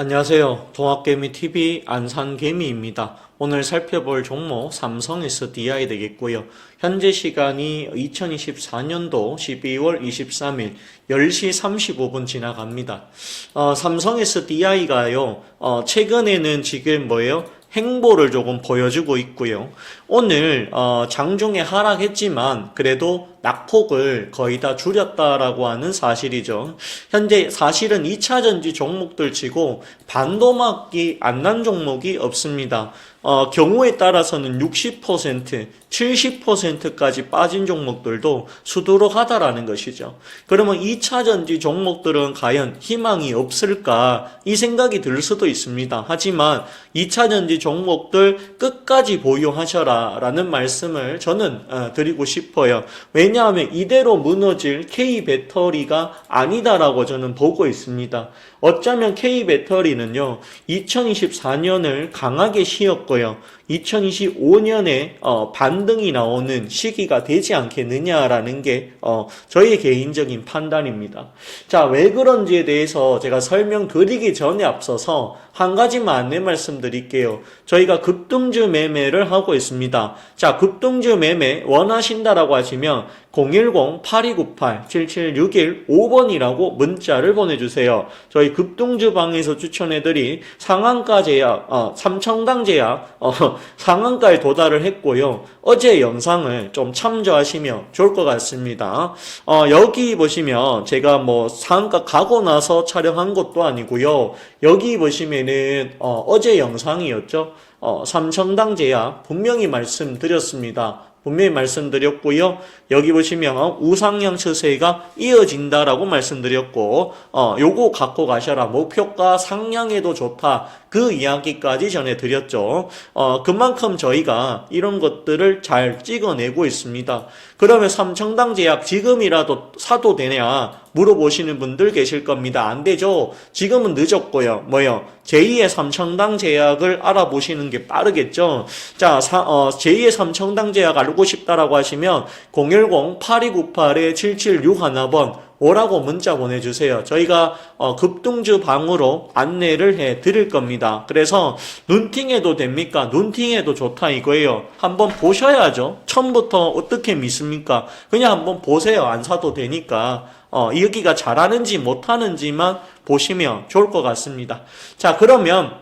안녕하세요. 동학개미TV 안산개미입니다. 오늘 살펴볼 종목 삼성 SDI 되겠고요. 현재 시간이 2024년도 12월 23일 10시 35분 지나갑니다. 어, 삼성 SDI가요, 어, 최근에는 지금 뭐예요? 행보를 조금 보여주고 있고요. 오늘 어, 장중에 하락했지만 그래도 낙폭을 거의 다 줄였다라고 하는 사실이죠. 현재 사실은 2차 전지 종목들 치고 반도막이 안 난 종목이 없습니다. 어, 경우에 따라서는 60%, 70%까지 빠진 종목들도 수두룩하다라는 것이죠. 그러면 2차 전지 종목들은 과연 희망이 없을까? 이 생각이 들 수도 있습니다. 하지만 2차 전지 종목들 끝까지 보유하셔라 라는 말씀을 저는 어, 드리고 싶어요. 왜냐하면 이대로 무너질 K 배터리가 아니다라고 저는 보고 있습니다. 어쩌면 K 배터리는요, 2024년을 강하게 쉬었고요. 2025년에 어, 반등이 나오는 시기가 되지 않겠느냐라는 게 어, 저의 개인적인 판단입니다. 자, 왜 그런지에 대해서 제가 설명드리기 전에 앞서서 한 가지만 안내 말씀드릴게요. 저희가 급등주 매매를 하고 있습니다. 자, 급등주 매매 원하신다라고 하시면 010-8298-7761-5번이라고 문자를 보내주세요. 저희 급등주 방에서 추천해드린 상한가 제약, 어, 삼청당 제약, 어, 상한가에 도달을 했고요. 어제 영상을 좀 참조하시면 좋을 것 같습니다. 어, 여기 보시면 제가 뭐 상한가 가고 나서 촬영한 것도 아니고요. 여기 보시면은 어, 어제 영상이었죠. 어, 삼청당 제약 분명히 말씀드렸습니다. 분명히 말씀드렸고요. 여기 보시면 우상향 추세가 이어진다라고 말씀드렸고 어, 요거 갖고 가셔라. 목표가 상향해도 좋다. 그 이야기까지 전해드렸죠. 어, 그만큼 저희가 이런 것들을 잘 찍어내고 있습니다. 그러면 삼청당 제약 지금이라도 사도 되냐 물어보시는 분들 계실 겁니다. 안 되죠. 지금은 늦었고요. 뭐요? 제2의 삼청당 제약을 알아보시는 게 빠르겠죠. 자, 사, 어, 제2의 삼청당 제약 알고 싶다라고 하시면 010-8298-7761번 오라고 문자 보내주세요. 저희가 어, 급등주 방으로 안내를 해 드릴 겁니다. 그래서 눈팅해도 됩니까? 눈팅해도 좋다 이거예요. 한번 보셔야죠. 처음부터 어떻게 믿습니까? 그냥 한번 보세요. 안 사도 되니까. 어, 여기가 잘하는지 못하는지만 보시면 좋을 것 같습니다. 자, 그러면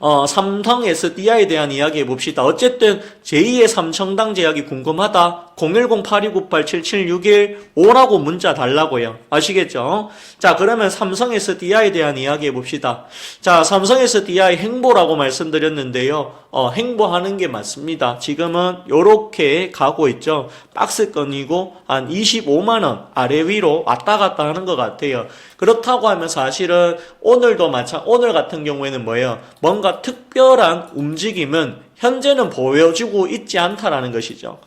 어, 삼성 SDI에 대한 이야기 해봅시다. 어쨌든 제2의 삼청당 제약이 궁금하다. 010-8298-7761 오라고 문자 달라고요. 아시겠죠? 자, 그러면 삼성 SDI에 대한 이야기 해봅시다. 자, 삼성 SDI 행보라고 말씀드렸는데요. 어, 행보하는 게 맞습니다. 지금은 요렇게 가고 있죠. 박스권이고 한 25만원 아래 위로 왔다 갔다 하는 것 같아요. 그렇다고 하면 사실은 오늘도 마찬, 오늘 같은 경우에는 뭐예요? 뭔가 특별한 움직임은 현재는 보여주고 있지 않다라는 것이죠.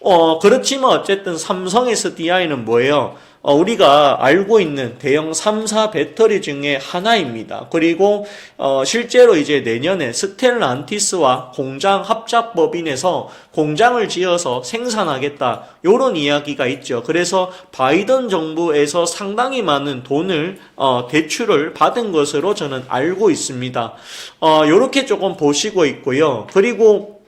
어, 그렇지만 어쨌든 삼성 SDI는 뭐예요? 어, 우리가 알고 있는 대형 3사 배터리 중에 하나입니다. 그리고 어, 실제로 이제 내년에 스텔란티스와 공장 합작 법인에서 공장을 지어서 생산하겠다. 요런 이야기가 있죠. 그래서 바이든 정부에서 상당히 많은 돈을 어, 대출을 받은 것으로 저는 알고 있습니다. 어, 요렇게 조금 보시고 있고요. 그리고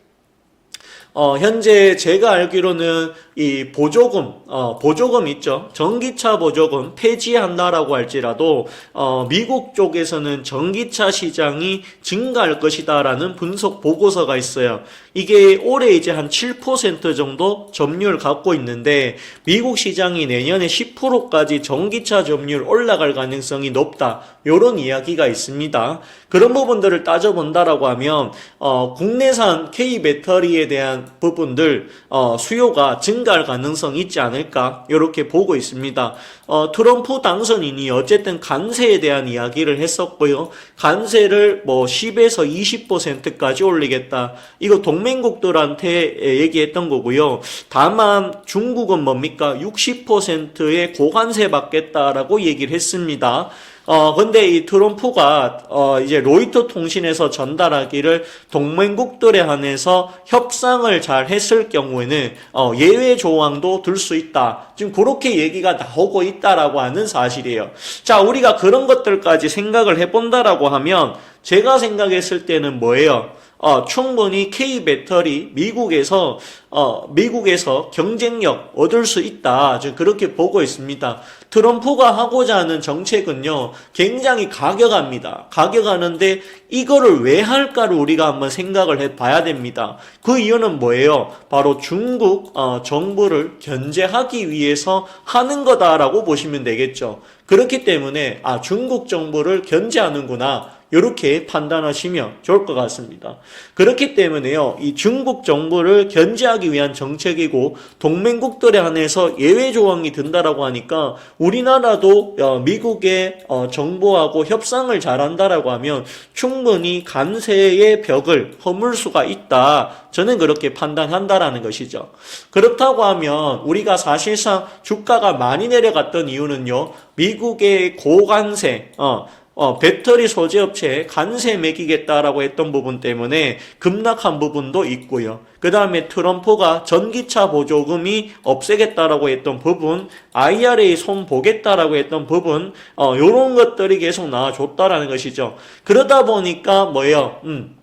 어, 현재 제가 알기로는 이 보조금, 어, 보조금 있죠. 전기차 보조금 폐지한다라고 할지라도, 어, 미국 쪽에서는 전기차 시장이 증가할 것이다라는 분석 보고서가 있어요. 이게 올해 이제 한 7% 정도 점유율 갖고 있는데, 미국 시장이 내년에 10%까지 전기차 점유율 올라갈 가능성이 높다. 요런 이야기가 있습니다. 그런 부분들을 따져본다라고 하면, 어, 국내산 K 배터리에 대한 부분들, 어, 수요가 증가 할 가능성이 있지 않을까, 이렇게 보고 있습니다. 어, 트럼프 당선인이 어쨌든 관세에 대한 이야기를 했었고요. 관세를 뭐 10에서 20%까지 올리겠다. 이거 동맹국들한테 얘기했던 거고요. 다만 중국은 뭡니까? 60%의 고관세 받겠다라고 얘기를 했습니다. 어, 근데 이 트럼프가, 어, 이제 로이터 통신에서 전달하기를 동맹국들에 한해서 협상을 잘 했을 경우에는, 어, 예외 조항도 들 수 있다. 지금 그렇게 얘기가 나오고 있다라고 하는 사실이에요. 자, 우리가 그런 것들까지 생각을 해본다라고 하면, 제가 생각했을 때는 뭐예요? 어, 충분히 K 배터리 미국에서 어, 미국에서 경쟁력 얻을 수 있다. 지금 그렇게 보고 있습니다. 트럼프가 하고자 하는 정책은요, 굉장히 가격합니다. 가격하는데 이거를 왜 할까를 우리가 한번 생각을 해 봐야 됩니다. 그 이유는 뭐예요? 바로 중국 어, 정부를 견제하기 위해서 하는 거다라고 보시면 되겠죠. 그렇기 때문에 아 중국 정부를 견제하는구나. 이렇게 판단하시면 좋을 것 같습니다. 그렇기 때문에요, 이 중국 정부를 견제하기 위한 정책이고 동맹국들에 한해서 예외 조항이 든다라고 하니까 우리나라도 어, 미국의 어, 정부하고 협상을 잘한다라고 하면 충분히 관세의 벽을 허물 수가 있다. 저는 그렇게 판단한다라는 것이죠. 그렇다고 하면 우리가 사실상 주가가 많이 내려갔던 이유는요, 미국의 고관세, 어, 어, 배터리 소재 업체에 관세 매기겠다라고 했던 부분 때문에 급락한 부분도 있고요. 그 다음에 트럼프가 전기차 보조금이 없애겠다라고 했던 부분, IRA 손 보겠다라고 했던 부분, 어, 요런 것들이 계속 나와줬다라는 것이죠. 그러다 보니까 뭐예요? 음.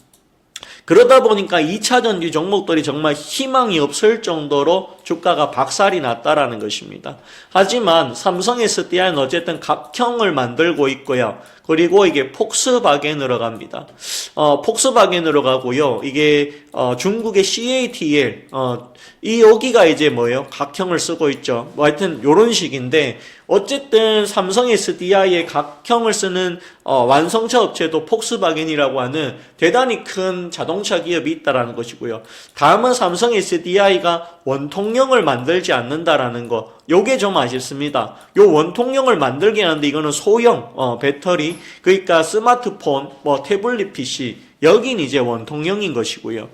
그러다 보니까 2차 전지 종목들이 정말 희망이 없을 정도로 주가가 박살이 났다라는 것입니다. 하지만 삼성 SDI는 어쨌든 각형을 만들고 있고요. 그리고 이게 폭스바겐으로 갑니다. 어, 폭스바겐으로 가고요. 이게 어, 중국의 CATL 어, 이 여기가 이제 뭐예요? 각형을 쓰고 있죠. 뭐 하여튼 요런 식인데 어쨌든 삼성 SDI의 각형을 쓰는 어, 완성차 업체도 폭스바겐이라고 하는 대단히 큰 자동차 기업이 있다라는 것이고요. 다음은 삼성 SDI가 원통형 을 만들지 않는다라는 거. 요게 좀 아쉽습니다. 요 원통형을 만들긴 하는데 이거는 소형 어, 배터리 그러니까 스마트폰, 뭐 태블릿 PC 여긴 이제 원통형인 것이고요.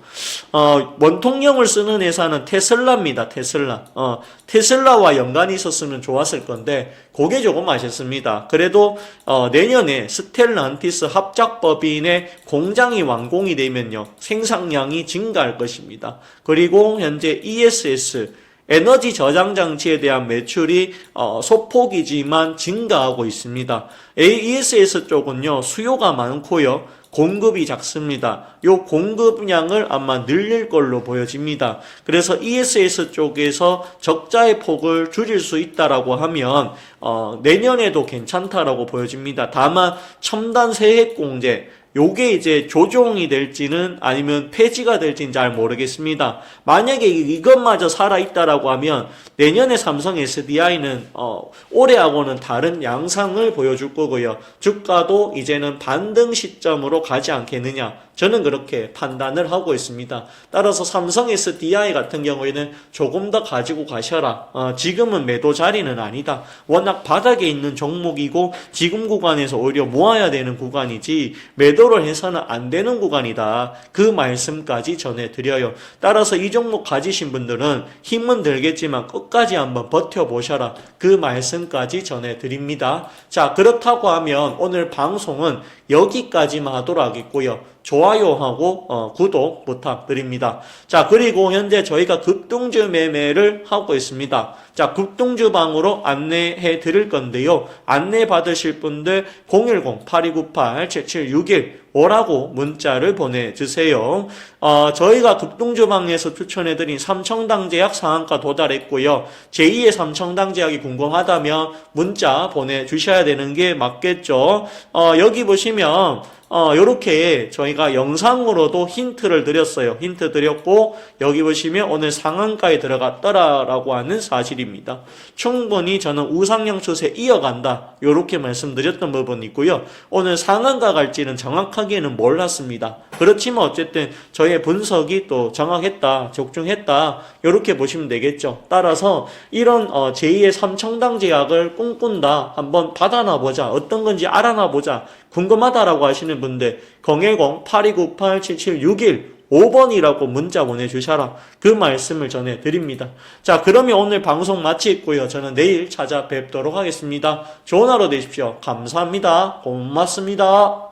어, 원통형을 쓰는 회사는 테슬라입니다. 테슬라. 어, 테슬라와 연관이 있었으면 좋았을 건데 그게 조금 아쉽습니다. 그래도 어, 내년에 스텔란티스 합작법인의 공장이 완공이 되면요. 생산량이 증가할 것입니다. 그리고 현재 ESS 에너지 저장 장치에 대한 매출이 어, 소폭이지만 증가하고 있습니다. AESS 쪽은요 수요가 많고요 공급이 작습니다. 요 공급량을 아마 늘릴 걸로 보여집니다. 그래서 ESS 쪽에서 적자의 폭을 줄일 수 있다라고 하면 어, 내년에도 괜찮다라고 보여집니다. 다만 첨단 세액 공제 요게 이제 조정이 될지는 아니면 폐지가 될지는 잘 모르겠습니다. 만약에 이것마저 살아있다라고 하면 내년에 삼성 SDI는 어, 올해하고는 다른 양상을 보여줄 거고요. 주가도 이제는 반등 시점으로 가지 않겠느냐. 저는 그렇게 판단을 하고 있습니다. 따라서 삼성 SDI 같은 경우에는 조금 더 가지고 가셔라. 어, 지금은 매도 자리는 아니다. 워낙 바닥에 있는 종목이고 지금 구간에서 오히려 모아야 되는 구간이지 매도 를 해서는 안 되는 구간이다. 그 말씀까지 전해드려요. 따라서 이 종목 가지신 분들은 힘은 들겠지만 끝까지 한번 버텨보셔라. 그 말씀까지 전해드립니다. 자, 그렇다고 하면 오늘 방송은 여기까지만 하도록 하겠고요. 좋아요하고 어, 구독 부탁드립니다. 자 그리고 현재 저희가 급등주 매매를 하고 있습니다. 자 급등주 방으로 안내해 드릴 건데요. 안내 받으실 분들 010-8298-7761 오라고 문자를 보내주세요. 어, 저희가 급등주방에서 추천해드린 삼청당제약 상한가 도달했고요. 제2의 삼청당제약이 궁금하다면 문자 보내주셔야 되는 게 맞겠죠. 어, 여기 보시면 어, 요렇게 저희가 영상으로도 힌트를 드렸어요. 힌트 드렸고, 여기 보시면 오늘 상한가에 들어갔더라라고 하는 사실입니다. 충분히 저는 우상향 추세 이어간다. 요렇게 말씀드렸던 부분이 있고요. 오늘 상한가 갈지는 정확하게 는 몰랐습니다. 그렇지만 어쨌든 저의 분석이 또 정확했다, 적중했다. 요렇게 보시면 되겠죠. 따라서 이런 어, 제2의 삼청당 제약을 꿈꾼다. 한번 받아나 보자. 어떤 건지 알아나 보자. 궁금하다라고 하시는 분들 010-8298-7761 5번이라고 문자 보내주셔라. 그 말씀을 전해드립니다. 자, 그러면 오늘 방송 마치고요. 저는 내일 찾아뵙도록 하겠습니다. 좋은 하루 되십시오. 감사합니다. 고맙습니다.